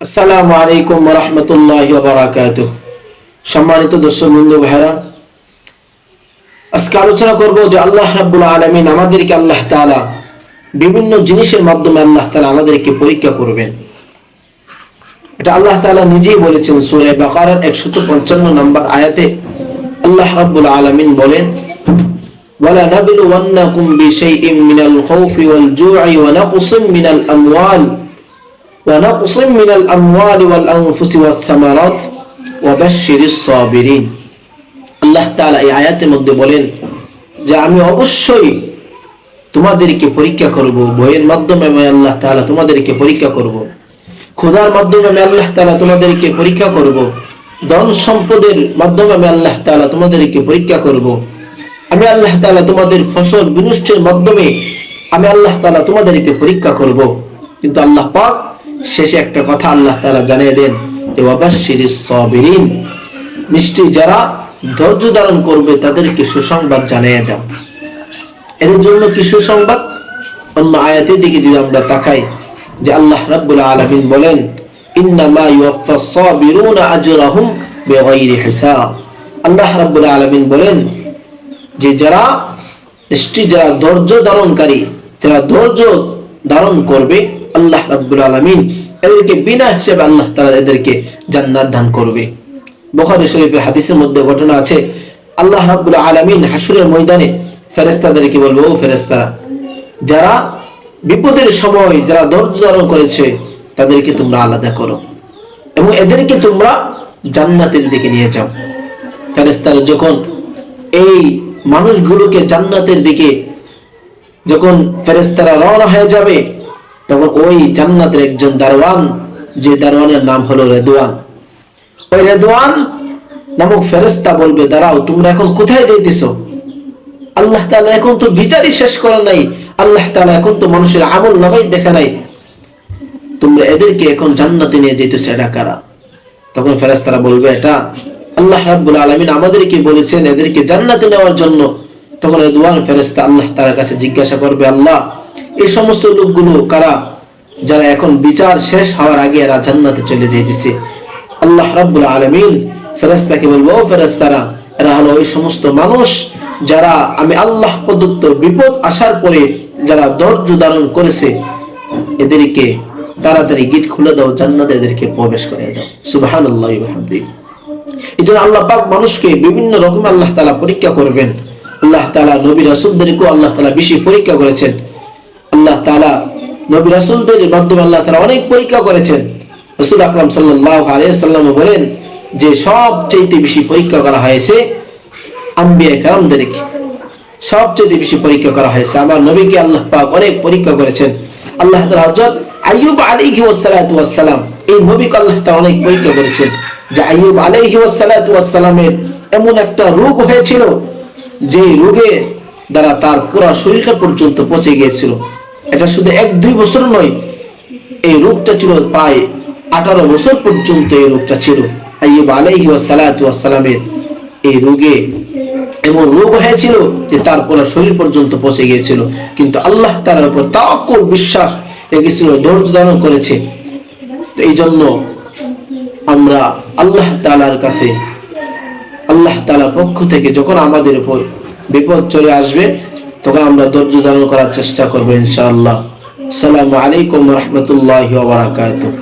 আসসালামু আলাইকুম রহমতুল্লাহ বারাকাত সম্মানিত দর্শক বন্ধু ভাইরা আজকে আলোচনা করব যে আল্লাহ রাব্বুল আলামিন আমাদেরকে আল্লাহ তাআলা বিভিন্ন জিনিসের মাধ্যমে আল্লাহ তাআলা আমাদেরকে পরীক্ষা করবেন। এটা আল্লাহ তাআলা নিজেই বলেছেন সূরা বাকারার 155 নম্বর আয়াতে আল্লাহ রাব্বুল আলামিন বলেন বিশাইইন মিনাল খাউফি ওয়াল জু'i ওয়া নাকসিম মিনাল আমওয়াল। ونقص من الأموال والأنفس والثمرات وبشر الصابرين আল্লাহ তাআলা এই আয়াতের মধ্যে বলেন যে আমি অবশ্যই তোমাদেরকে পরীক্ষা করব বইয়ের মাধ্যমে আমি আল্লাহ তাআলা তোমাদেরকে পরীক্ষা করব খোদার মাধ্যমে আমি আল্লাহ তাআলা তোমাদেরকে পরীক্ষা করব ধন সম্পদের মাধ্যমে আমি আল্লাহ তাআলা তোমাদেরকে পরীক্ষা করব আমি আল্লাহ তাআলা তোমাদের ফসল বিনষ্টের মাধ্যমে আমি আল্লাহ তাআলা তোমাদেরকে পরীক্ষা করব কিন্তু আল্লাহ পাক শেষে একটা কথা আল্লাহ তারা জানিয়ে দেন যে ওয়াবাশশিরিস সাবিরিন নিশ্চয়ই যারা ধৈর্য ধারণ করবে, তাদেরকে সুসংবাদ জানিয়ে দাও। এর জন্য কি সুসংবাদ? অন্য আয়াতের দিকে যদি আমরা তাকাই, যে আল্লাহ রাব্বুল আলামিন বলেন, ইন্নামা ইউওয়াফাস সাবিরুনা আজরাহুম বিগাইরি হিসাব। আল্লাহ রাব্বুল আলামিন বলেন যে, যারা নিশ্চয়ই যারা ধৈর্য ধারণকারী, যারা ধৈর্য ধারণ করবে আল্লাহ রাব্বুল আলামিন এদেরকে বিনা হিসেবে আল্লাহ তাআলা এদেরকে জান্নাত দান করবে। বুখারী শরীফের হাদিসের মধ্যে ঘটনা আছে, আল্লাহ রাব্বুল আলামিন হাসরের ময়দানে ফেরেশতাদেরকে বলব, ও ফেরেশতারা, যারা বিপদের সময় যারা ধৈর্য ধারণ করেছে, তাদেরকে তোমরা আলাদা করো এবং এদেরকে তোমরা জান্নাতের দিকে নিয়ে যাও। ফেরেশতারা যখন এই মানুষগুলোকে জান্নাতের দিকে, যখন ফেরেশতারা রওনা হয়ে যাবে তখন ওই জান্নাতের একজন দারওয়ান যে দারওয়ানের নাম হলো রেদওয়ান ওই রেদওয়ান নামক ফেরেশতা বলবে, দাঁড়াও, তোমরা এখন কোথায় যাইতেছো? আল্লাহ তাআলা এখন তো বিচারই শেষ করেন নাই। আল্লাহ তাআলা এখন তো মানুষের আমল নামাই দেখে নাই। তোমরা এদেরকে এখন জান্নাতে নিয়ে যেতেছো এটা কারা? তখন ফেরেশতারা বলবে, এটা আল্লাহ রাব্বুল আলামিন আমাদেরকে বলেছেন, এদেরকে জান্নাতে নেওয়ার জন্য। তখন রেদওয়ান ফেরেস্তা আল্লাহ তাআলার কাছে জিজ্ঞাসা করবে, আল্লাহ এই সমস্ত লোকগুলো কারা? যারা এখন বিচার শেষ হওয়ার আগে এরা জান্নাতে চলে যেতেছে আল্লাহ রাব্বুল আলামিন ফেরেশতাকে বলব, ও ফেরেশতারা, এরা হলো ওই সমস্ত মানুষ যারা আমি আল্লাহ প্রদত্ত বিপদ আসার পরে যারা ধৈর্য ধারণ করেছে, এদেরকে তাড়াতাড়ি গিট খুলে দাও, জান্নাতে এদেরকে প্রবেশ করে দাও। সুবহানাল্লাহি ওয়া বিহামদিহি এই জন্য আল্লাহ পাক মানুষকে বিভিন্ন রকম আল্লাহ তাআলা পরীক্ষা করবেন। আল্লাহ তাআলা নবী রাসূলদেরকেও আল্লাহ তাআলা বেশি পরীক্ষা করেছেন। আল্লাহ তালা নবী রাসুলদের মাধ্যমে আল্লাহ তালা অনেক পরীক্ষা করেছেন। রসুল আকরাম সাল্লাহ আলিয়াল্লাম বলেন যে সবচেয়ে বেশি পরীক্ষা করা হয়েছে আম্বিয়া কালামদেরকে সবচেয়ে বেশি পরীক্ষা করা হয়েছে। আমার নবীকে আল্লাহ পাক অনেক পরীক্ষা করেছেন। আল্লাহ তালা হজরত আইয়ুব আলিহি ওসালাতাম এই নবীকে আল্লাহ তালা অনেক পরীক্ষা করেছেন যে আইয়ুব আলিহি ওসালাতামের এমন একটা রোগ হয়েছিল যে রোগে দ্বারা তার পুরা শরীরটা পর্যন্ত পচে গিয়েছিল। এটা শুধু এক, দুই বছর নয়, এই রোগটা ছিল প্রায় আঠারো বছর পর্যন্ত এই রোগটা ছিল। ওয়াসসালাতু এই রোগে এমন রোগ হয়েছিল যে তার পুরো শরীর পর্যন্ত গিয়েছিল। কিন্তু আল্লাহ তাআলার উপর তাওয়াক্কুল বিশ্বাস রেখেছিল, ধৈর্য ধারণ করেছে। এই জন্য আমরা আল্লাহ তাআলার কাছে, আল্লাহ তাআলার পক্ষ থেকে যখন আমাদের উপর বিপদ চলে আসবে তখন আমরা ধৈর্য ধারণ করার চেষ্টা করব ইনশাআল্লাহ। আসসালামু আলাইকুম রহমতুল্লাহ বারাকাতুহ।